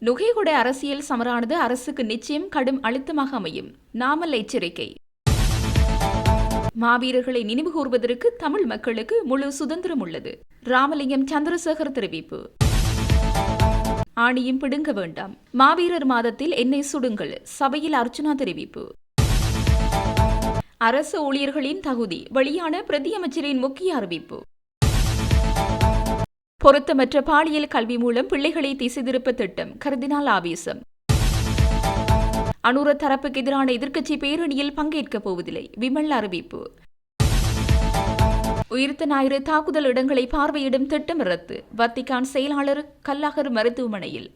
நுகைகுட அரசியல் சமரானது அரசுக்கு நிச்சயம் கடும் அழுத்தமாக அமையும். நாமல் எச்சரிக்கை மாவீரர்களை நினைவு கூர்வதற்கு தமிழ் மக்களுக்கு முழு சுதந்திரம் உள்ளது. ராமலிங்கம் சந்திரசேகர் தெரிவிப்பு. ஆணியும் பிடுங்க வேண்டாம். மாவீரர் மாதத்தில் என்னை சுடுங்கள். சபையில் அர்ச்சனா தெரிவிப்பு. அரசு ஊழியர்களின் தகுதி. வெளியான பிரதியமைச்சரின் முக்கிய அறிவிப்பு. பொருத்தமற்ற பாலியல் கல்வி மூலம் பிள்ளைகளை திசை திருப்ப திட்டம் கருதினால் ஆவேசம். அனுர தரப்புக்கு எதிரான எதிர்க்கட்சி பேரணியில் பங்கேற்கப் போவதில்லை. விமல் அறிவிப்பு. உயிர்த்த ஞாயிறு தாக்குதல் இடங்களை பார்வையிடும் திட்டம் ரத்து. வத்திகான் செயலாளர் கல்லாகர் மருத்துவமனையில்.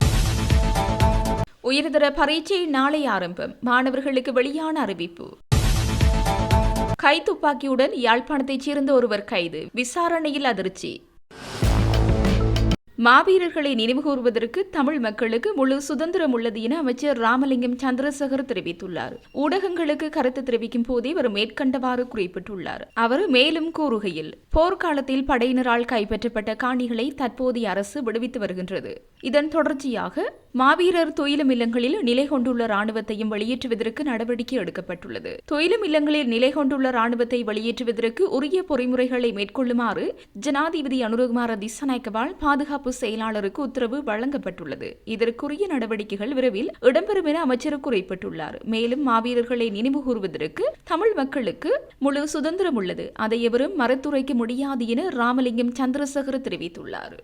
உயர்தர பரீட்சை நாளை ஆரம்பம். மாணவர்களுக்கு வெளியான அறிவிப்பு. கைத்துப்பாக்கியுடன் யாழ்ப்பாணத்தைச் சேர்ந்த ஒருவர் கைது. விசாரணையில் அதிர்ச்சி. மாவீரர்களை நினைவுகூர்வதற்கு தமிழ் மக்களுக்கு முழு சுதந்திரம் உள்ளது என அமைச்சர் ராமலிங்கம் சந்திரசேகர் தெரிவித்துள்ளார். ஊடகங்களுக்கு கருத்து தெரிவிக்கும் போதே அவர் மேற்கண்டவாறு குறிப்பிட்டுள்ளார். அவர் மேலும் கூறுகையில் போர்க்காலத்தில் படையினரால் கைப்பற்றப்பட்ட காணிகளை தற்போதைய அரசு விடுவித்து வருகின்றது. இதன் தொடர்ச்சியாக மாவீரர் தொயிலும் இல்லங்களில் நிலை கொண்டுள்ள ராணுவத்தையும் வெளியேற்றுவதற்கு நடவடிக்கை எடுக்கப்பட்டுள்ளது. தொயிலும் இல்லங்களில் நிலை கொண்டுள்ள ராணுவத்தை வெளியேற்றுவதற்கு உரிய பொறிமுறைகளை மேற்கொள்ளுமாறு ஜனாதிபதி அனுரகுமார திசநாயக்கவால் பாதுகாப்பு செயலாளருக்கு உத்தரவு வழங்கப்பட்டுள்ளது. இதற்குரிய நடவடிக்கைகள் விரைவில் இடம்பெறும் என அமைச்சர் குறிப்பிட்டுள்ளார். மேலும் மாவீரர்களை நினைவு கூறுவதற்கு தமிழ் மக்களுக்கு முழு சுதந்திரம் உள்ளது. அதை எவரும் மறுத்துரைக்க முடியாது என ராமலிங்கம் சந்திரசேகர் தெரிவித்துள்ளார்.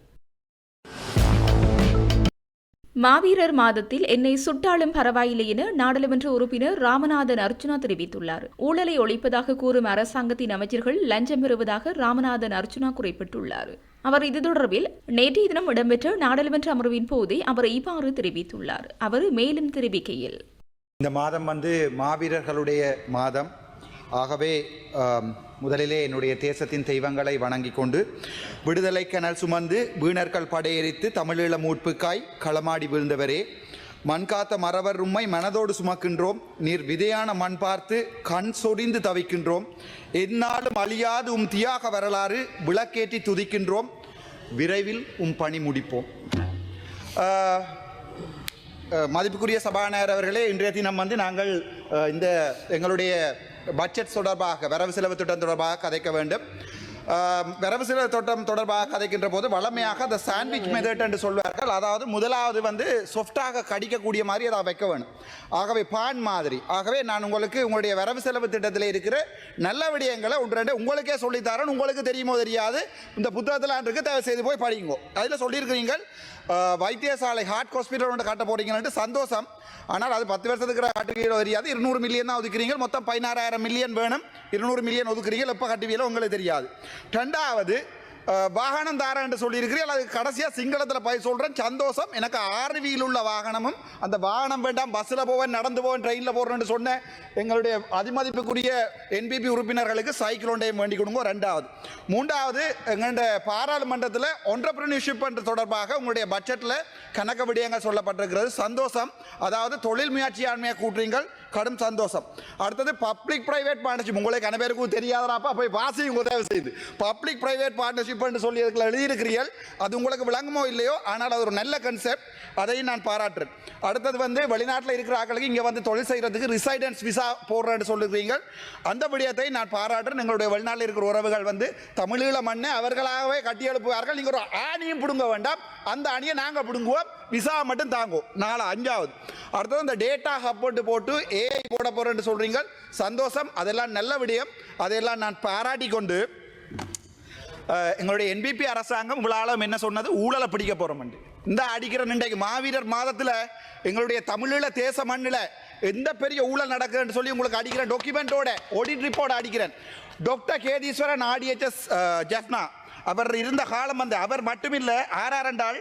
மாவீரர் மாதத்தில் என்னை சுட்டாலும் பரவாயில்லை என நாடாளுமன்ற உறுப்பினர் ராமநாதன் அர்ச்சுனா தெரிவித்துள்ளார். ஊழலை ஒழிப்பதாக கூறும் அரசாங்கத்தின் அமைச்சர்கள் லஞ்சம் பெறுவதாக ராமநாதன் அர்ச்சுனா குறிப்பிட்டுள்ளார். அவர் இது தொடர்பில் நேற்றைய தினம் இடம்பெற்ற நாடாளுமன்ற அமர்வின் போதே அவர் இவ்வாறு தெரிவித்துள்ளார். அவர் மேலும் தெரிவிக்கையில் இந்த மாதம் வந்து மாவீரர்களுடைய மாதம். ஆகவே முதலிலே என்னுடைய தேசத்தின் தெய்வங்களை வணங்கி கொண்டு விடுதலை கனல் சுமந்து வீணர்கள் படையெரித்து தமிழீழ மூட்புக்காய் களமாடி வீழ்ந்தவரே. மண் காத்த மறவர் உம்மை மனதோடு சுமக்கின்றோம். நீர் விதையான மண் பார்த்து கண் சொரிந்து தவிக்கின்றோம். எந்நாளும் அழியாது உம் தியாக வரலாறு விளக்கேற்றி துதிக்கின்றோம். விரைவில் உம் பணி முடிப்போம். மதிப்புக்குரிய சபாநாயகர் அவர்களே இன்றைய தினம் வந்து நாங்கள் இந்த எங்களுடைய பட்ஜெட் தொடர்பாக வரவு செலவு திட்டம் தொடர்பாக கதைக்க வேண்டும். வரவு செலவு திட்டம் தொடர்பாக கதைக்கின்ற போது வளமையாக அந்த சாண்ட்விச் மெதட் என்று சொல்வார்கள். அதாவது முதலாவது வந்து சொஃப்டாக கடிக்கக்கூடிய மாதிரி அதை வைக்க வேணும். ஆகவே பான் மாதிரி. ஆகவே நான் உங்களுக்கு உங்களுடைய வரவு செலவு திட்டத்தில் இருக்கிற நல்ல விடயங்களை ஒன்று ரெண்டு உங்களுக்கே சொல்லித்தரேன் உங்களுக்கு தெரியுமோ தெரியாது. இந்த புத்தகத்தில் இருக்கு தயவு செய்து போய் படிங்கோ அதில் சொல்லியிருக்கிறீங்கள் வைத்தியசாலை ஹார்ட் ஹாஸ்பிட்டல் ஒன்று கட்ட போறீங்கன்ட்டு சந்தோஷம். ஆனால் அது பத்து வருஷத்துக்கு கட்டுவீங்களோ தெரியாது. இருநூறு மில்லியன் தான் ஒதுக்குறீங்க. மொத்தம் பதினாறாயிரம் மில்லியன் வேணும். இருநூறு மில்லியன் ஒதுக்குறீங்க. எப்போ கட்டுவீங்களோ உங்களுக்கு தெரியாது. ரெண்டாவது வாகனம் தாரா என்று சொல்லியிருக்கிறீர்கள் அது கடைசியாக சிங்களத்தில் போய் சொல்கிறேன் சந்தோஷம். எனக்கு ஆர்வியில் உள்ள வாகனமும் அந்த வாகனம் வேண்டாம் பஸ்ஸில் போவேன் நடந்து போவேன் ட்ரெயினில் போகிறேன்னு சொன்ன எங்களுடைய அதிமதிப்புக்குரிய என்பிபி உறுப்பினர்களுக்கு சைக்கிள் ஒன்றையும் வேண்டிக் கொடுங்க ரெண்டாவது. மூன்றாவது எங்களுடைய பாராளுமன்றத்தில் ஒன்றப்ரனிஷிப் என்ற தொடர்பாக உங்களுடைய பட்ஜெட்டில் கணக்கு விடயங்கள் சொல்லப்பட்டிருக்கிறது. சந்தோஷம். அதாவது தொழில் முயற்சியாண்மையை கூட்டுறீங்கள். கடும் சந்தோஷம் அடுத்தது பப்ளிக் பிரைவேட் பார்ட்னர்ஷிப் உங்களுக்கு கன பேருக்கும் தெரியாதராப்பா போய் வாசியும் உதவி செய்யுது பப்ளிக் பிரைவேட் பார்ட்னர்ஷிப்னு என்று சொல்லி அதுக்குள்ள எழுதியிருக்கிறீர்கள் அது உங்களுக்கு விளங்குமோ இல்லையோ ஆனால் அது ஒரு நல்ல கன்செப்ட் அதையும் நான் பாராட்டுறேன் அடுத்தது வந்து வெளிநாட்டில் இருக்கிற ஆக்களுக்கு இங்கே வந்து தொழில் செய்கிறதுக்கு ரிசைடன்ஸ் விசா போடுறேன்னு சொல்லுகிறீர்கள் அந்த விடயத்தை நான் பாராட்டுறேன் எங்களுடைய வெளிநாட்டில் இருக்கிற உறவுகள் வந்து தமிழீழ மண்ணை அவர்களாகவே கட்டி எழுப்புவார்கள் நீங்கள் ஒரு ஆணியும் பிடுங்க வேண்டாம் அந்த அணியை நாங்கள் பிடுங்குவோம் விசா மட்டும் தாங்குவோம் நாலு அஞ்சாவது அடுத்தது இந்த டேட்டா ஹப்போட்டு போட்டு ஏ ஏஐ போட போகிறேன்னு சொல்கிறீங்க சந்தோஷம். அதெல்லாம் நல்ல விடயம். அதையெல்லாம் நான் பாராட்டி கொண்டு எங்களுடைய என்பிபி அரசாங்கம் உங்களாலும் என்ன சொன்னது ஊழலை பிடிக்க போகிறோம் இந்த அடிக்கிற இன்றைக்கு மாவீரர் மாதத்தில் எங்களுடைய தமிழீழ தேச மண்ணில் எந்த பெரிய ஊழல் நடக்குதுன்னு சொல்லி உங்களுக்கு அடிக்கிறேன் டாக்குமெண்ட்டோட ஆடிட் ரிப்போர்ட் அடிக்கிறேன். டாக்டர் கேதீஸ்வரன் ஆடிஎச்எஸ் ஜெஃப்னா அவர் இருந்த காலம் வந்து அவர் மட்டுமில்லை ஆர்ஆர் என்றால்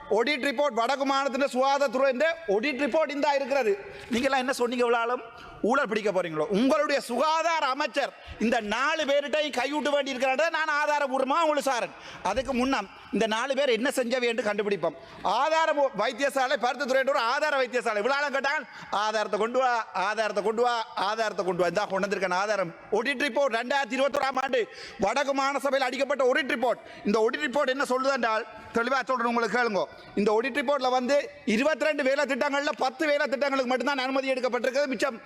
ஒடிட் ரிப்போர்ட் வடக்கு மாநிலத்தின் சுகாதாரத்துறை ஒடிட் ரிப்போர்ட் இந்த இருக்கிறது. நீங்களாம் என்ன சொன்னீங்க இவ்வளவு ஊழல் பிடிக்க போறீங்களோ? உங்களுடைய சுகாதார அமைச்சர் இந்த நாலு பேர்கிட்டையும் கைவிட்டு வேண்டி இருக்கிறாங்க நான் ஆதாரபூர்வமாக உங்களுக்கு சாரன் அதுக்கு முன்னாம் இந்த நாலு பேர் என்ன செஞ்சவை என்று கண்டுபிடிப்போம். ஆதார வைத்தியசாலை பருத்துத்துறை ஒரு ஆதார வைத்தியசாலை. இவ்வளோ கேட்டால் ஆதாரத்தை கொண்டு வா ஆதாரத்தை கொண்டு வா ஆதாரத்தை கொண்டு வா. இந்த கொண்டு வந்திருக்கேன் ஆதாரம். ஒடிட் ரிப்போர்ட் ரெண்டாயிரத்தி இருபத்தோராம் ஆண்டு வடக்கு மாநசபையில் அடிக்கப்பட்ட ஒடிட் ரிப்போர்ட் இந்த ஒடிட் ரிப்போர்ட் என்ன சொல்லுது என்றால் தெளிவாக சொல்கிறேன் உங்களுக்கு கேளுங்க. இந்த ஒடிட் ரிப்போர்ட்டில் வந்து இருபத்தி ரெண்டு வேலை திட்டங்களில் பத்து வேலை திட்டங்களுக்கு மட்டும்தான் அனுமதி எடுக்கப்பட்டிருக்கிறது. மிச்சம்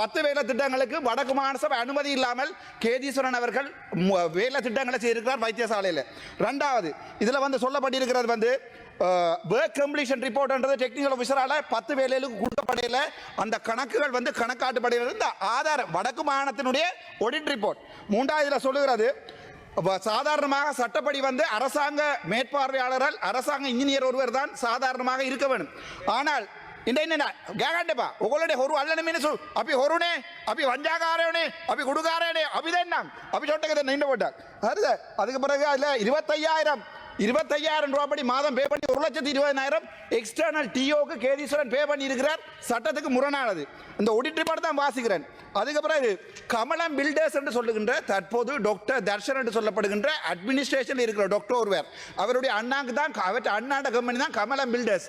பத்து வேலை திட்டங்களுக்கு வடக்கு மாநசபை அனுமதி இல்லாமல் கேதீஸ்வரன் அவர்கள் வேலை திட்டங்களை செய்திருக்கிறார் வைத்தியசாலையில். ரெண்டாவது இதில் வந்து சொல்லப்பட்டிருக்கிறது வந்து ஒர்க் கம்ப்ளீஷன் ரிப்போர்ட்ன்றது டெக்னிக்கல் ஆஃபீஸரால் பத்து வேலையிலும் கொடுக்கப்படையில் அந்த கணக்குகள் வந்து கணக்காட்டுப்படையில் இந்த ஆதார வடக்கு மாகாணத்தினுடைய ஒடிட் ரிப்போர்ட் மூன்றாவது இதில் சொல்லுகிறது சாதாரணமாக சட்டப்படி வந்து அரசாங்க மேற்பார்வையாளரால் அரசாங்க இன்ஜினியர் ஒருவர் தான் சாதாரணமாக இருக்க வேண்டும். ஆனால் இந்த என்ன கேகாண்டப்பா. உங்களுடைய ஒரு அல்லன மினிசு அப்படி ஒருனே அப்படி வஞ்சாகாரனே அப்படி குடுகாரனே அப்படிதான் அப்படி சொட்டக்கதை நின்று போட்டார். அது அதுக்கு பிறகு அதில் இருபத்தையாயிரம் இருபத்தையாயிரம் ரூபாய் படி மாதம் பே பண்ணி ஒரு லட்சத்தி இருபதாயிரம் எக்ஸ்டர்னல் டிஓக்கு கேதீஸ்வரன் பே பண்ணி இருக்கிறார் சட்டத்துக்கு முரணானது. இந்த ஒடிட் ரிப்போர்ட் தான் வாசிக்கிறேன். அதுக்கு பிறகு கமலம் பில்டர்ஸ் என்று சொல்லுகின்ற தற்போது டாக்டர் தர்ஷன் என்று சொல்லப்படுகின்ற அட்மினிஸ்ட்ரேஷன் இருக்கிற டாக்டர் ஒருவர். அவருடைய அண்ணாக்கு தான் அவற்றை அண்ணாண்ட கம்பெனி தான் கமலம் பில்டர்ஸ்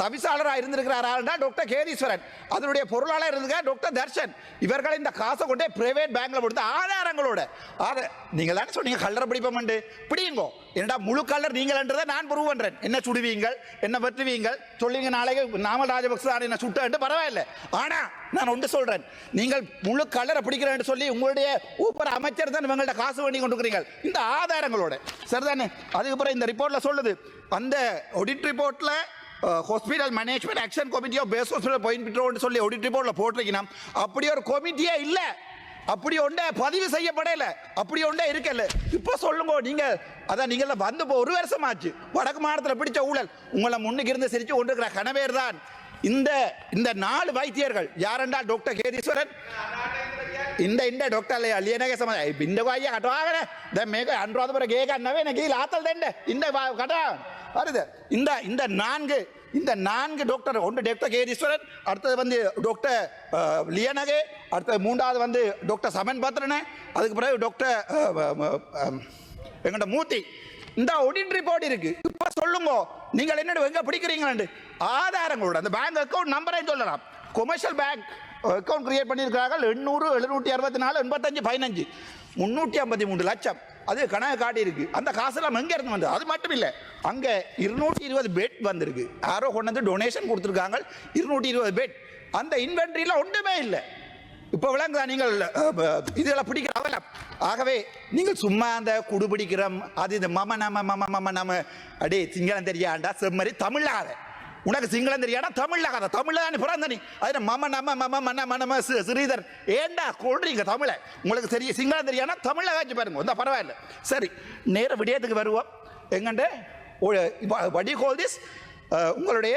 தவிசாளராக இருந்திருக்கிறாரா டாக்டர் கேதீஸ்வரன். அதனுடைய பொருளாளர் இருந்திருக்கார் டாக்டர் தர்ஷன். இவர்கள் இந்த காசை கொண்டே பிரைவேட் பேங்க்ல கொடுத்து ஆதாரங்களோட. ஆத நீங்கள் தானே சொன்னீங்க கல்லறை பிடிப்போம்ண்டு பிடிங்கோ என்னடா முழு கல்லர் நீங்கள்ன்றதை நான் ப்ரூவ் பண்றேன். என்ன சுடுவீங்கள்? என்ன பற்றுவீங்கள் சொல்லுங்க நாளைக்கு நாமல் ராஜபக்ச தான் என்ன சுட்டு பரவாயில்ல. ஆனா நான் ஒன்று சொல்றேன். நீங்கள் முழு கல்லரை பிடிக்கிறேன்னு சொல்லி உங்களுடைய ஊப்பர் அமைச்சர் தான் இவங்கள்ட்ட காசு பண்ணி கொண்டுக்கிறீங்க இந்த ஆதாரங்களோட. சரிதானே? அதுக்கப்புறம் இந்த ரிப்போர்ட்ல சொல்லுது. அந்த audit ரிப்போர்ட்ல hospital management action committee of base hospital போயிட்டு சொல்லி ஆடிட் ரிப்போர்ட்டில் போட்டிருக்கணும் அப்படி ஒரு கமிட்டியே இல்லை அப்படி ஒன்றே பதிவு செய்யப்படல அப்படி ஒன்றே இருக்கல இப்போ சொல்லுங்க நீங்கள் அதான் நீங்கள் வந்து இப்போ ஒரு வருஷம் ஆச்சு வடக்கு மாநிலத்தில் பிடிச்ச ஊழல் உங்களை முன்னுக்கு இருந்து சிரித்து கொண்டிருக்கிற கணவேர் தான் இந்த இந்த நாலு வைத்தியர்கள் யாரென்றால் டாக்டர் கேதீஸ்வரன் இந்த இந்த டாக்டர் இல்லையா இல்லையே சம இந்த வாயை கட்டுவாங்க இந்த மேக அன்றாவது பிறகு கேட்க அண்ணவே எனக்கு ஆத்தல் தண்டை இந்த கட்டுவாங்க வருது இந்த இந்த நான்கு இந்த நான்கு டாக்டர் ஒன்று டாக்டர் கேதீஸ்வரன் அடுத்தது வந்து டாக்டர் லியனகே அடுத்தது மூன்றாவது வந்து டாக்டர் சமன் பத்ரனே அதுக்கு பிறகு டாக்டர் எங்கள்கிட்ட மூர்த்தி. இந்த ஒடிட் ரிப்போர்ட் இருக்கு. இப்போ சொல்லுங்க நீங்கள் என்ன எங்க பிடிக்கிறீங்களே ஆதாரங்களோட அந்த பேங்க் அக்கௌண்ட் நம்பரையும் சொல்லலாம். கொமர்ஷியல் பேங்க் அக்கௌண்ட் கிரியேட் பண்ணியிருக்கிறார்கள். எண்ணூறு எழுநூற்றி அறுபத்தி நாலு எண்பத்தஞ்சு பதினஞ்சு. முந்நூற்றி ஐம்பத்தி மூன்று லட்சம். அது கணக்கு காட்டி இருக்கு. அந்த காசெல்லாம் எங்கே இருந்து வந்தது? அது மட்டும் இல்லை. அங்கே இருநூற்றி இருபது பெட் வந்திருக்கு. யாரோ கொண்டு வந்து டொனேஷன் கொடுத்துருக்காங்க. இருநூற்றி இருபது பெட் அந்த இன்வென்ட்ரியில் ஒன்றுமே இல்லை. இப்போ விளங்குதா நீங்கள் இதெல்லாம் பிடிக்கிற அவலம் ஆகவே நீங்கள் சும்மா அந்த குடு பிடிக்கிறோம் அது இந்த மம நம மம மம நம அடே சிங்களம் தெரியாண்டா? செம்மறி தமிழாத உனக்கு சிங்களம் தெரியாடா கதை. தமிழ்ல தானே பிறந்த நீ. அதில் மம நம மம மன மனம சி- ஸ்ரீதர் ஏண்டா கொள்றீங்க தமிழை? உங்களுக்கு தெரிய சிங்களம் தெரியாடா தமிழ்ல காய்ச்சி பாருங்க. வந்தால் பரவாயில்ல. சரி நேர விடயத்துக்கு வருவோம். எங்கண்ட? வடி கோல் திஸ் உங்களுடைய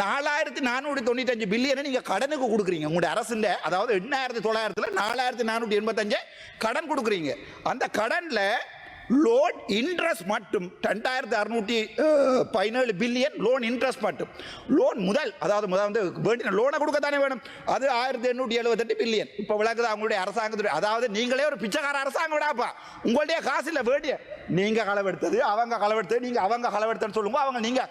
நாலாயிரத்தி நானூற்றி தொண்ணூத்தஞ்சு பில்லியனை நீங்கள் கடனுக்கு கொடுக்குறீங்க. உங்களுடைய அரசுல அதாவது எண்ணாயிரத்தி தொள்ளாயிரத்தில் நாலாயிரத்தி நானூற்றி எண்பத்தஞ்சு கடன் கொடுக்குறீங்க. அந்த கடனில் லோன் இன்ட்ரெஸ்ட் மட்டும் ரெண்டாயிரத்தி அறுநூற்றி பதினேழு பில்லியன் லோன் இன்ட்ரெஸ்ட் மட்டும். லோன் முதல் அதாவது முதல் வந்து வேண்டிய லோனை கொடுக்கத்தானே வேணும். அது ஆயிரத்தி எண்ணூற்றி எழுபத்தெட்டு பில்லியன் இப்போ விளக்குது அவங்களுடைய அரசாங்கத்துடைய அதாவது நீங்களே ஒரு பிச்சைக்கார அரசாங்கம் விடாப்பா உங்களுடைய காசு இல்லை வேண்டிய நீங்கள் களவெடுத்தது அவங்க களவெடுத்தது நீங்கள் அவங்க களவெடுத்தன்னு சொல்லுங்க அவங்க நீங்கள்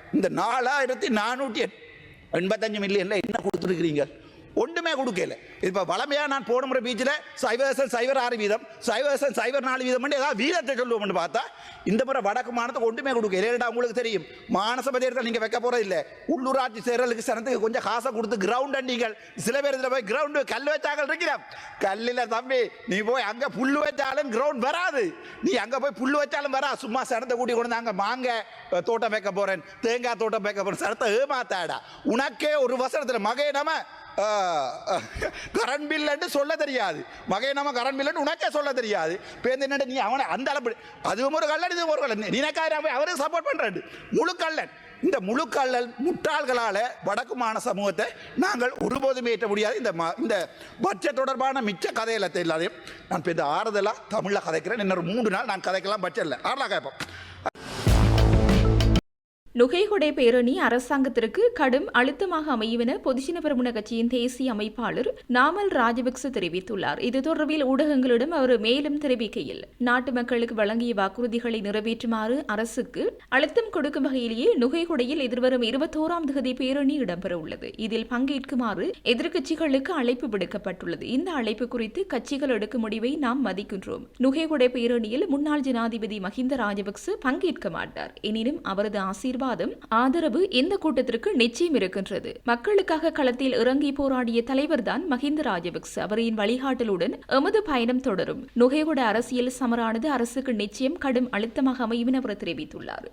இந்த நாலாயிரத்தி நானூற்றி எண்பத்தஞ்சு மில்லியனில் என்ன கொடுத்துருக்கிறீங்க? ஒன்றுமே கொடுக்கல. இப்போ வளமையாக நான் போன முறை பீச்சில் சைவர்சன் சைவர் ஆறு வீதம் சைவசன் சைவர் நாலு வீதம் ஏதாவது வீதத்தை சொல்லுவோம்னு பார்த்தா இந்த முறை வடக்கு மாநிலத்துக்கு ஒன்றுமே கொடுக்கல. ஏன்னா உங்களுக்கு தெரியும்? மானச தேர்தல் நீங்கள் வைக்க போகிறது இல்லை. உள்ளூராட்சி சேரலுக்கு சனத்துக்கு கொஞ்சம் காசை கொடுத்து கிரவுண்ட் நீங்கள். சில பேர் இதில் போய் கிரவுண்டு கல் வச்சாக்கள் இருக்கிறோம் கல்லில் தம்பி நீ போய் அங்கே புல் வச்சாலும் கிரவுண்ட் வராது. நீ அங்கே போய் புல் வச்சாலும் வரா. சும்மா சனத்தை கூட்டி கொண்டு வந்து அங்கே மாங்க தோட்டம் வைக்க போகிறேன் தேங்காய் தோட்டம் வைக்க போகிறேன் சனத்தை ஏமாத்தாடா உனக்கே ஒரு வசனத்தில் மகை நம்ம கரண்ட் பில்லுன்னு சொல்ல தெரியாது. மகை நம்ம கரண்ட் பில்லுன்னு உனக்கே சொல்ல தெரியாது. இப்போ என்ன நீ அவனை அந்த அளவு அதுவும் ஒரு கல்லன் இதுவும் ஒரு கல்லன் நினைக்காத அவரே சப்போர்ட் பண்ணுறாரு முழு கல்லன் இந்த முழு கல்லல் முட்டாள்களால் வடக்கு மாண சமூகத்தை நாங்கள் ஒருபோதும் ஏற்ற முடியாது. இந்த ம- இந்த பட்ஜெட் தொடர்பான மிச்ச கதையில எல்லாத்தையும் நான் இப்போ இந்த ஆறுதலாக தமிழில் கதைக்கிறேன். இன்னொரு மூன்று நாள் நான் கதைக்கலாம் பட்ஜெட்டில் ஆறலாம் கேட்போம். நுகைகொடை பேரணி அரசாங்கத்திற்கு கடும் அழுத்தமாக அமையும் என பொதுஜன பெரமுன கட்சியின் தேசிய அமைப்பாளர் நாமல் ராஜபக்ச தெரிவித்துள்ளார். இது தொடர்பில் ஊடகங்களிடம் அவர் மேலும் தெரிவிக்கையில் நாட்டு மக்களுக்கு வழங்கிய வாக்குறுதிகளை நிறைவேற்றுமாறு அரசுக்கு அழுத்தம் கொடுக்கும் வகையிலேயே நுகைகொடையில் எதிர்வரும் இருபத்தோராம் தேதி பேரணி இடம்பெறவுள்ளது. இதில் பங்கேற்குமாறு எதிர்க்கட்சிகளுக்கு அழைப்பு விடுக்கப்பட்டுள்ளது. இந்த அழைப்பு குறித்து கட்சிகள் எடுக்கும் முடிவை நாம் மதிக்கின்றோம். நுகைகொடை பேரணியில் முன்னாள் ஜனாதிபதி மஹிந்த ராஜபக்ச பங்கேற்க மாட்டார். எனினும் அவரது ஆசீர்வாதம் ஆதரவு இந்த கூட்டத்திற்கு நிச்சயம் இருக்கின்றது? மக்களுக்காக களத்தில் இறங்கி போராடிய தலைவர்தான் மஹிந்த ராஜபக்ச. அவரின் வழிகாட்டலுடன் எமது பயணம் தொடரும். நுகைவுட அரசியல் சமரானது அரசுக்கு நிச்சயம் கடும் அழுத்தமாக அமையும் என அவர் தெரிவித்துள்ளார்.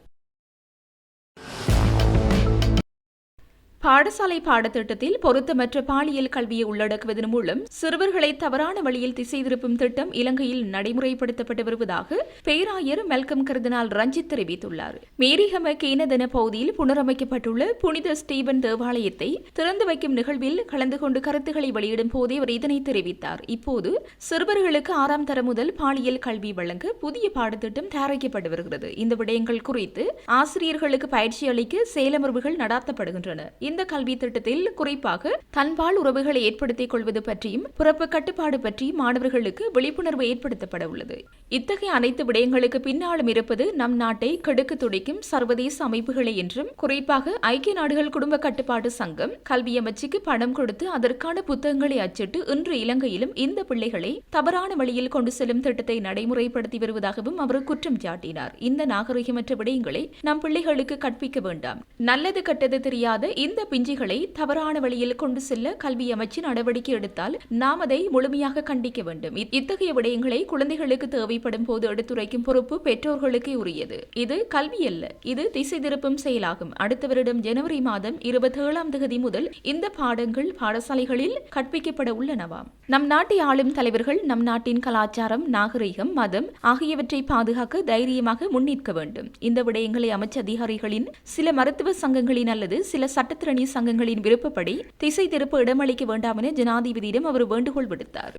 பாடசாலை பாடத்திட்டத்தில் பொருத்தமற்ற பாலியல் கல்வியை உள்ளடக்குவதன் மூலம் சிறுவர்களை தவறான வழியில் திசை திருப்பும் திட்டம் இலங்கையில் நடைமுறைப்படுத்தப்பட்டு வருவதாக பேராயர் மெல்கம் கருதினால் ரஞ்சித் தெரிவித்துள்ளார். மேரிகம கேனதன பகுதியில் புனரமைக்கப்பட்டுள்ள புனித ஸ்டீபன் தேவாலயத்தை திறந்து வைக்கும் நிகழ்வில் கலந்து கொண்டு கருத்துக்களை வெளியிடும் போதே அவர் இதனை தெரிவித்தார். இப்போது சிறுவர்களுக்கு ஆறாம் தரம் முதல் பாலியல் கல்வி வழங்க புதிய பாடத்திட்டம் தயாரிக்கப்பட்டு வருகிறது. இந்த விடயங்கள் குறித்து ஆசிரியர்களுக்கு பயிற்சி அளிக்க செயலமர்வுகள் நடாத்தப்படுகின்றன. இந்த இந்த கல்வி திட்டத்தில் குறிப்பாக தன்பால் உறவுகளை ஏற்படுத்திக் கொள்வது பற்றியும் பிறப்பு கட்டுப்பாடு பற்றி மாணவர்களுக்கு விழிப்புணர்வு ஏற்படுத்தப்பட உள்ளது. இத்தகைய அனைத்து விடயங்களுக்கு பின்னாலும் இருப்பது நம் நாட்டை கெடுக்க துடிக்கும் சர்வதேச அமைப்புகளை என்றும் குறிப்பாக ஐக்கிய நாடுகள் குடும்ப கட்டுப்பாட்டு சங்கம் கல்வி அமைச்சுக்கு பணம் கொடுத்து அதற்கான புத்தகங்களை அச்சிட்டு இன்று இலங்கையிலும் இந்த பிள்ளைகளை தவறான வழியில் கொண்டு செல்லும் திட்டத்தை நடைமுறைப்படுத்தி வருவதாகவும் அவர் குற்றம் சாட்டினார். இந்த நாகரிகமற்ற விடயங்களை நம் பிள்ளைகளுக்கு கற்பிக்க வேண்டாம். நல்லது கெட்டது தெரியாத இந்த இந்த பிஞ்சுகளை தவறான வழியில் கொண்டு செல்ல கல்வி அமைச்சு நடவடிக்கை எடுத்தால் நாம் அதை முழுமையாக கண்டிக்க வேண்டும். இத்தகைய விடயங்களை குழந்தைகளுக்கு தேவைப்படும் போது எடுத்துரைக்கும் பொறுப்பு பெற்றோர்களுக்கே உரியது. இது கல்வி அல்ல இது திசை திருப்பும் செயலாகும். அடுத்த வருடம் ஜனவரி மாதம் இருபத்தி ஏழாம் தேதி முதல் இந்த பாடங்கள் பாடசாலைகளில் கற்பிக்கப்பட உள்ளனவாம். நம் நாட்டை ஆளும் தலைவர்கள் நம் நாட்டின் கலாச்சாரம் நாகரீகம் மதம் ஆகியவற்றை பாதுகாக்க தைரியமாக முன்னிற்க வேண்டும். இந்த விடயங்களை அமைச்ச அதிகாரிகளின் சில மருத்துவ சங்கங்களின் அல்லது சில சட்டத்திரணி சங்கங்களின் விருப்பப்படி திசை திருப்ப இடமளிக்க வேண்டாம் என ஜனாதிபதியிடம் அவர் வேண்டுகோள் விடுத்தார்.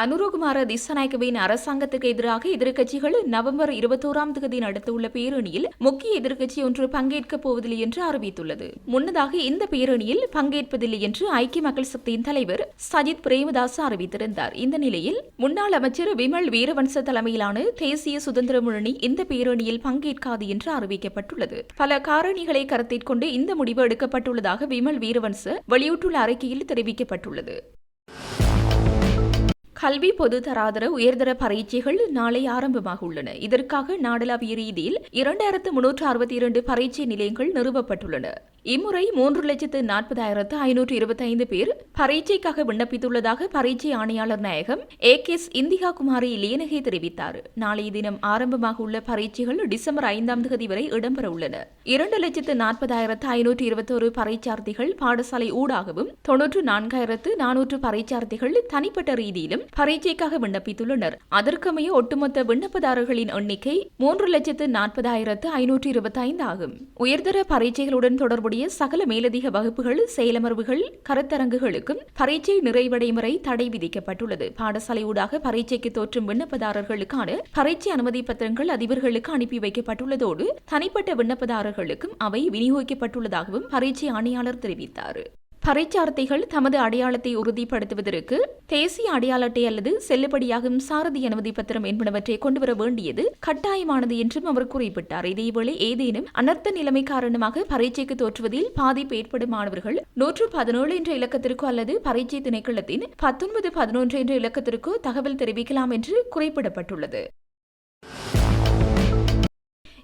அனுரகுமார திசநாயக்கவின் அரசாங்கத்துக்கு எதிராக எதிர்க்கட்சிகள் நவம்பர் இருபத்தோராம் தேதி நடத்தவுள்ள பேரணியில் முக்கிய எதிர்க்கட்சி ஒன்று பங்கேற்கப் போவதில்லை என்று அறிவித்துள்ளது. முன்னதாக இந்த பேரணியில் பங்கேற்பதில்லை என்று ஐக்கிய மக்கள் சக்தியின் தலைவர் சஜித் பிரேமதாஸ் அறிவித்திருந்தார். இந்த நிலையில் முன்னாள் அமைச்சர் விமல் வீரவன்ச தலைமையிலான தேசிய சுதந்திர முன்னணி இந்த பேரணியில் பங்கேற்காது என்று அறிவிக்கப்பட்டுள்ளது. பல காரணிகளை கருத்தில் கொண்டு இந்த முடிவு எடுக்கப்பட்டுள்ளதாக விமல் வீரவன்ச வெளியிட்டுள்ள அறிக்கையில் தெரிவிக்கப்பட்டுள்ளது. கல்வி பொது தராதர உயர்தர பரீட்சைகள் நாளை ஆரம்பமாக உள்ளன இதற்காக நாடளாவிய ரீதியில் இரண்டாயிரத்து முன்னூற்று அறுபத்தி இரண்டு பரீட்சை நிலையங்கள் நிறுவப்பட்டுள்ளன. இம்முறை மூன்று லட்சத்து நாற்பதாயிரத்து ஐநூற்று இருபத்தி ஐந்து பேர் பரீட்சைக்காக விண்ணப்பித்துள்ளதாக பரீட்சை ஆணையாளர் நாயகம் A K S Indika Kumari Liyanage தெரிவித்தார். நாளைய தினம் ஆரம்பமாக உள்ள பரீட்சைகள் டிசம்பர் ஐந்தாம் தேதி வரை இடம்பெற உள்ளன. இரண்டு லட்சத்து நாற்பதாயிரத்து ஐநூற்று இருபத்தோரு பரீட்சார்த்திகள் பாடசாலை ஊடாகவும் தொன்னூற்று நான்காயிரத்து நானூற்று பரீட்சார்த்திகள் தனிப்பட்ட ரீதியிலும் பரீட்சைக்காக விண்ணப்பித்துள்ளனர். அதற்கமைய ஒட்டுமொத்த விண்ணப்பதாரர்களின் எண்ணிக்கை மூன்று லட்சத்து நாற்பதாயிரத்து ஐநூற்று இருபத்தி ஐந்து ஆகும். உயர்தர பரீட்சைகளுடன் தொடர்புடைய சகல மேலதிக வகுப்புகள் செயலமர்வுகள் கருத்தரங்குகளுக்கும் பரீட்சை நிறைவடை முறை தடை விதிக்கப்பட்டுள்ளது. பாடசாலை ஊடாக பரீட்சைக்கு தோற்றும் விண்ணப்பதாரர்களுக்கான பரீட்சை அனுமதி பத்திரங்கள் அதிபர்களுக்கு அனுப்பி வைக்கப்பட்டுள்ளதோடு தனிப்பட்ட விண்ணப்பதாரர்களுக்கும் அவை விநியோகிக்கப்பட்டுள்ளதாகவும் பரீட்சை ஆணையாளர் தெரிவித்தார். பரீட்சார்த்திகள் தமது அடையாளத்தை உறுதிப்படுத்துவதற்கு தேசிய அடையாள அட்டை அல்லது செல்லுபடியாகும் சாரதி அனுமதி பத்திரம் என்பனவற்றை கொண்டுவர வேண்டியது கட்டாயமானது என்றும் அவர் குறிப்பிட்டார். இதேவேளை ஏதேனும் அனர்த்த நிலைமை காரணமாக பரீட்சைக்கு தோற்றுவதில் பாதிப்பு ஏற்படும் மாணவர்கள் நூற்று பதினேழு என்ற இலக்கத்திற்கோ அல்லது பரீட்சை திணைக்களத்தின் பத்தொன்பது பதினொன்று என்ற இலக்கத்திற்கோ தகவல் தெரிவிக்கலாம் என்று குறிப்பிடப்பட்டுள்ளது.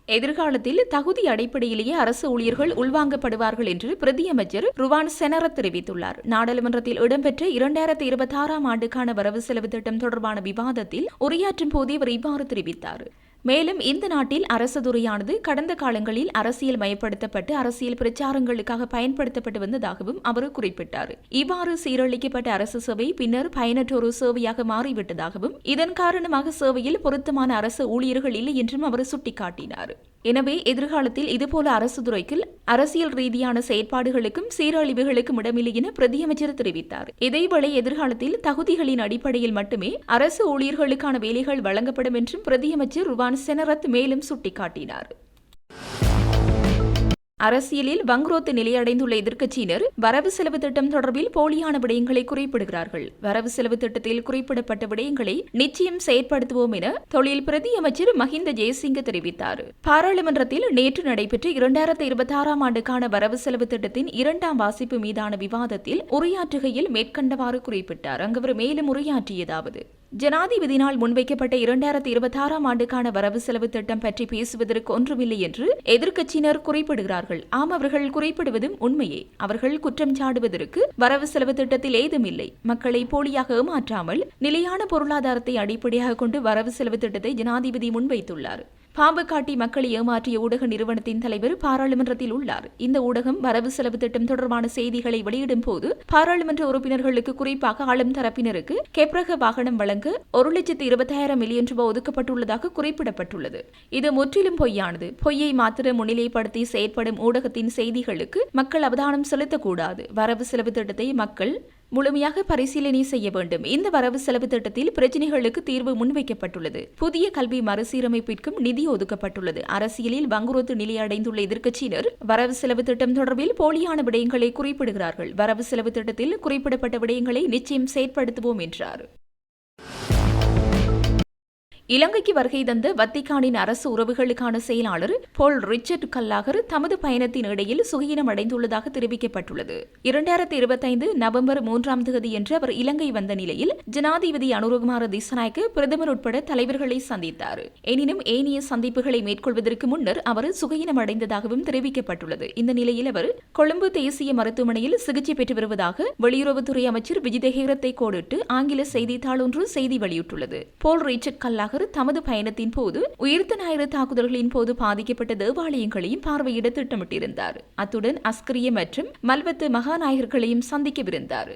எதிர்காலத்தில் தகுதி அடிப்படையிலேயே அரசு ஊழியர்கள் உள்வாங்கப்படுவார்கள் என்று பிரதியமைச்சர் ருவான் செனர தெரிவித்துள்ளார். நாடாளுமன்றத்தில் இடம்பெற்ற இரண்டாயிரத்தி இருபத்தி ஆறாம் ஆண்டுக்கான வரவு செலவு திட்டம் தொடர்பான விவாதத்தில் உரையாற்றும் போதே இவர் இவ்வாறு தெரிவித்தார். மேலும் இந்த நாட்டில் அரசு துறையானது கடந்த காலங்களில் அரசியல் மயப்படுத்தப்பட்டு அரசியல் பிரச்சாரங்களுக்காக பயன்படுத்தப்பட்டு வந்ததாகவும் அவர் குறிப்பிட்டார். இவ்வாறு சீரழிக்கப்பட்ட அரசு சேவை பின்னர் பயனற்ற ஒரு சேவையாக மாறிவிட்டதாகவும் இதன் காரணமாக சேவையில் பொருத்தமான அரசு ஊழியர்கள் இல்லை என்றும் அவர் சுட்டிக்காட்டினார். எனவே எதிர்காலத்தில் இதுபோல அரசு துறைக்கு அரசியல் ரீதியான செயற்பாடுகளுக்கும் சீரழிவுகளுக்கும் இடமில்லை என பிரதியமைச்சர் தெரிவித்தார். இதேவேளை எதிர்காலத்தில் தகுதிகளின் அடிப்படையில் மட்டுமே அரசு ஊழியர்களுக்கான வேலைகள் வழங்கப்படும் என்றும் பிரதியமைச்சர் ருவான் செனரத் மேலும் சுட்டிக்காட்டினார். அரசியலில் வங்குரோத்து நிலையடைந்துள்ள எதிர்க்கட்சியினர் வரவு செலவு திட்டம் தொடர்பில் போலியான விடயங்களை குறிப்பிடுகிறார்கள். வரவு செலவு திட்டத்தில் குறிப்பிடப்பட்ட விடயங்களை நிச்சயம் செயற்படுத்துவோம் என தொழில் பிரதி அமைச்சர் மஹிந்த ஜெயசிங்க தெரிவித்தார். பாராளுமன்றத்தில் நேற்று நடைபெற்ற இரண்டாயிரத்தி இருபத்தி ஆறாம் ஆண்டுக்கான வரவு செலவு திட்டத்தின் இரண்டாம் வாசிப்பு மீதான விவாதத்தில் உரையாற்றுகையில் மேற்கண்டவாறு குறிப்பிட்டார். அங்கு அவர் மேலும் உரையாற்றியதாவது ஜனாதிபதியினால் முன்வைக்கப்பட்ட இரண்டாயிரத்தி இருபத்தி ஆறாம் ஆண்டுக்கான வரவு செலவு திட்டம் பற்றி பேசுவதற்கு ஒன்றுமில்லை என்று எதிர்க்கட்சியினர் குறிப்பிடுகிறார்கள். ஆம் அவர்கள் குறிப்பிடுவதும் உண்மையே. அவர்கள் குற்றம் சாடுவதற்கு வரவு செலவு திட்டத்தில் ஏதுமில்லை. மக்களை போலியாக ஏமாற்றாமல் நிலையான பொருளாதாரத்தை அடிப்படையாக கொண்டு வரவு செலவு திட்டத்தை ஜனாதிபதி முன்வைத்துள்ளார். பாம்பு காட்டி மக்களை ஏமாற்றிய ஊடக நிறுவனத்தின் தலைவர் பாராளுமன்றத்தில் உள்ளார். இந்த ஊடகம் வரவு செலவு திட்டம் தொடர்பான செய்திகளை வெளியிடும் போது பாராளுமன்ற உறுப்பினர்களுக்கு குறிப்பாக ஆளும் தரப்பினருக்கு கெப்ரக வாகனம் வழங்க ஒரு லட்சத்து இருபத்தாயிரம் மில்லியன் ரூபாய் ஒதுக்கப்பட்டுள்ளதாக குறிப்பிடப்பட்டுள்ளது. இது முற்றிலும் பொய்யானது. பொய்யை மாத்திரம் முன்னிலைப்படுத்தி செயற்படும் ஊடகத்தின் செய்திகளுக்கு மக்கள் அவதானம் செலுத்தக்கூடாது. வரவு செலவு திட்டத்தை மக்கள் முழுமையாக பரிசீலனை செய்ய வேண்டும். இந்த வரவு செலவு திட்டத்தில் பிரச்சினைகளுக்கு தீர்வு முன்வைக்கப்பட்டுள்ளது. புதிய கல்வி மறுசீரமைப்பிற்கும் நிதி ஒதுக்கப்பட்டுள்ளது. அரசியலில் வங்குரோத்து நிலையடைந்துள்ள எதிர்க்கட்சியினர் வரவு செலவு திட்டம் தொடர்பில் போலியான விடயங்களை குறிப்பிடுகிறார்கள். வரவு செலவு திட்டத்தில் குறிப்பிடப்பட்ட விடயங்களை நிச்சயம் செயற்படுத்துவோம் என்றார். இலங்கைக்கு வருகை தந்த வத்திகானின் அரசு உறவுகளுக்கான செயலாளர் போல் ரிச்சர்ட் கல்லாகர் தமது பயணத்தின் இடையில் சுகீனம் அடைந்துள்ளதாக தெரிவிக்கப்பட்டுள்ளது. இரண்டாயிரத்தி இருபத்தைந்து நவம்பர் மூன்றாம் தேதி என்று அவர் இலங்கை வந்த நிலையில் ஜனாதிபதி அனுரகுமார திசநாயக்கு பிரதமர் உட்பட தலைவர்களை சந்தித்தார். எனினும் ஏனைய சந்திப்புகளை மேற்கொள்வதற்கு முன்னர் அவர் சுகீனம் அடைந்ததாகவும் தெரிவிக்கப்பட்டுள்ளது. இந்த நிலையில் அவர் கொழும்பு தேசிய மருத்துவமனையில் சிகிச்சை பெற்று வருவதாக வெளியுறவுத்துறை அமைச்சர் விஜிதஹேரத்தை கோடிட்டு ஆங்கில செய்தித்தாள் ஒன்று செய்தி வெளியிட்டுள்ளது. போல் ரிச்சர்ட் கல்லாகர் தமது பயணத்தின் போது உயிர்த்த ஞாயிறு தாக்குதல்களின் போது பாதிக்கப்பட்ட தேவாலயங்களையும் பார்வையிட திட்டமிட்டிருந்தார். அத்துடன் அஸ்கிரிய மற்றும் மல்வத்து மகாநாயகர்களையும் சந்திக்கவிருந்தார்.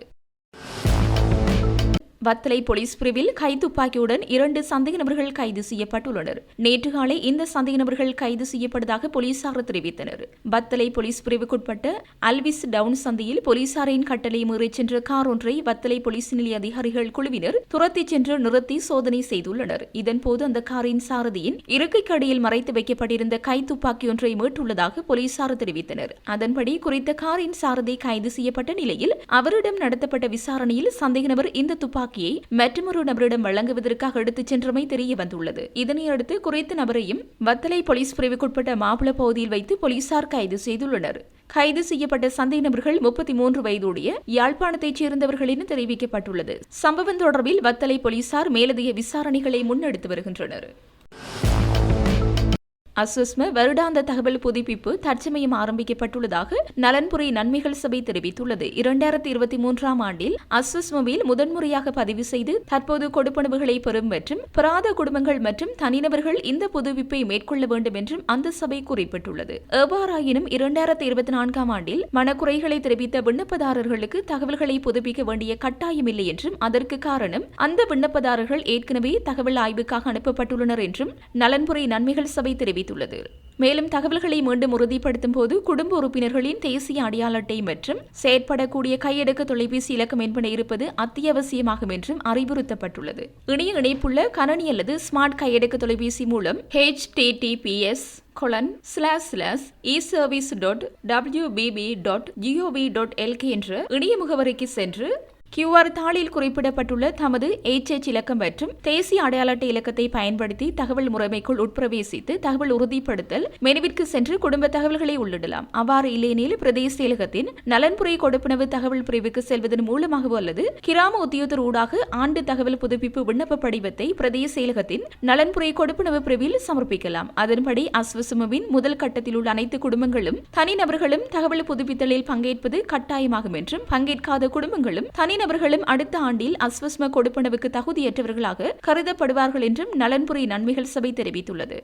வத்தலை போலீஸ் பிரிவில் கைத்துப்பாக்கியுடன் இரண்டு சந்தேக நபர்கள் கைது செய்யப்பட்டுள்ளனர். நேற்று காலை இந்த சந்தேக நபர்கள் கைது செய்யப்பட்டதாக போலீசார் தெரிவித்தனர். வத்தலை போலீஸ் பிரிவுக்குட்பட்ட அல்விஸ் டவுன் சந்தையில் போலீசாரின் கட்டளை மீறி சென்ற கார் ஒன்றை வத்தலை போலீஸ் நிலைய அதிகாரிகள் குழுவினர் துரத்தி சென்று நிறுத்தி சோதனை செய்துள்ளனர். இதன்போது அந்த காரின் சாரதியின் இருக்கைக்கு அடியில் மறைத்து வைக்கப்பட்டிருந்த கைத்துப்பாக்கி ஒன்றை மீட்டுள்ளதாக போலீசார் தெரிவித்தனர். அதன்படி குறித்த காரின் சாரதி கைது செய்யப்பட்ட நிலையில் அவரிடம் நடத்தப்பட்ட விசாரணையில் சந்தேக நபர் இந்த துப்பாக்கியை மற்றொரு நபரிடம் வழங்குவதற்காக எடுத்துச் சென்றமை தெரிய வந்துள்ளது. இதனையடுத்து குறித்த நபரையும் வத்தலை போலீஸ் பிரிவுக்குட்பட்ட மாப்பிள பகுதியில் வைத்து போலீசார் கைது செய்துள்ளனர். கைது செய்யப்பட்ட சந்தேக நபர்கள் முப்பத்தி மூன்று வயதுடைய யாழ்ப்பாணத்தைச் சேர்ந்தவர்கள் என தெரிவிக்கப்பட்டுள்ளது. சம்பவம் தொடர்பில் வத்தலை போலீசார் மேலதிக விசாரணைகளை முன்னெடுத்து வருகின்றனர். அஸ்வஸ்ம வருடாந்த தகவல் புதுப்பிப்பு தற்சமயம் ஆரம்பிக்கப்பட்டுள்ளதாக நலன்புரி நன்மைகள் சபை தெரிவித்துள்ளது. இரண்டாயிரத்தி இருபத்தி மூன்றாம் ஆண்டில் அஸ்வஸ்மவில் முதன்முறையாக பதிவு செய்து தற்போது கொடுப்பனவுகளை பெறும் மற்றும் பெறாத குடும்பங்கள் மற்றும் தனிநபர்கள் இந்த புதுப்பிப்பை மேற்கொள்ள வேண்டும் என்றும் அந்த சபை குறிப்பிட்டுள்ளது. எவ்வாறாயினும் இரண்டாயிரத்தி இருபத்தி நான்காம் ஆண்டில் மனக்குறைகளை தெரிவித்த விண்ணப்பதாரர்களுக்கு தகவல்களை புதுப்பிக்க வேண்டிய கட்டாயமில்லை என்றும் அதற்கு காரணம் அந்த விண்ணப்பதாரர்கள் ஏற்கனவே தகவல் ஆய்வுக்காக அனுப்பப்பட்டுள்ளனர் என்றும் நலன்புரி நன்மைகள் சபை தெரிவித்துள்ளது. மேலும் தகவல்களை மீண்டும் உறுதிப்படுத்தும் போது குடும்ப உறுப்பினர்களின் தேசிய அடையாள அட்டை மற்றும் செயற்படக்கூடிய கையடக்க தொலைபேசி இலக்கம் என்பன இருப்பது அத்தியாவசியமாகும் என்றும் அறிவுறுத்தப்பட்டுள்ளது. இணைய இணைப்புள்ள கணனி அல்லது ஸ்மார்ட் கையடக்க தொலைபேசி மூலம் HTTPS colon slash slash e service dot WBB dot GOV dot LK என்ற இணைய முகவரிக்கு சென்று கியூஆர் தாளில் குறிப்பிடப்பட்டுள்ள தமது எச்எச் இலக்கம் மற்றும் தேசிய அடையாள அட்டை இலக்கத்தை பயன்படுத்தி தகவல் முறைமைக்குள் உட்பிரவேசித்து தகவல் உறுதிப்படுத்தல் மெனுவிற்கு சென்று குடும்ப தகவல்களை உள்ளிடலாம். அவ்வாறு இல்லையெனில் பிரதேச செயலகத்தின் நலன்புரை கொடுப்பனவு தகவல் பிரிவுக்கு செல்வதன் மூலமாகவோ அல்லது கிராம உத்தியோகத்தர் ஊடாக ஆண்டு தகவல் புதுப்பிப்பு விண்ணப்ப படிவத்தை பிரதேச செயலகத்தின் நலன்புரை கொடுப்பனவு பிரிவில் சமர்ப்பிக்கலாம். அதன்படி அஸ்வசுமுவின் முதல் கட்டத்தில் உள்ள அனைத்து குடும்பங்களும் தனிநபர்களும் தகவல் புதுப்பித்தலில் பங்கேற்பது கட்டாயமாகும் என்றும் பங்கேற்காத குடும்பங்களும் தனி மீனவர்களும் அடுத்த ஆண்டில் அஸ்வஸ்ம கொடுப்பனவுக்கு தகுதியற்றவர்களாக கருதப்படுவார்கள் என்றும் நலன்புரி நன்மைகள் சபை தெரிவித்துள்ளது.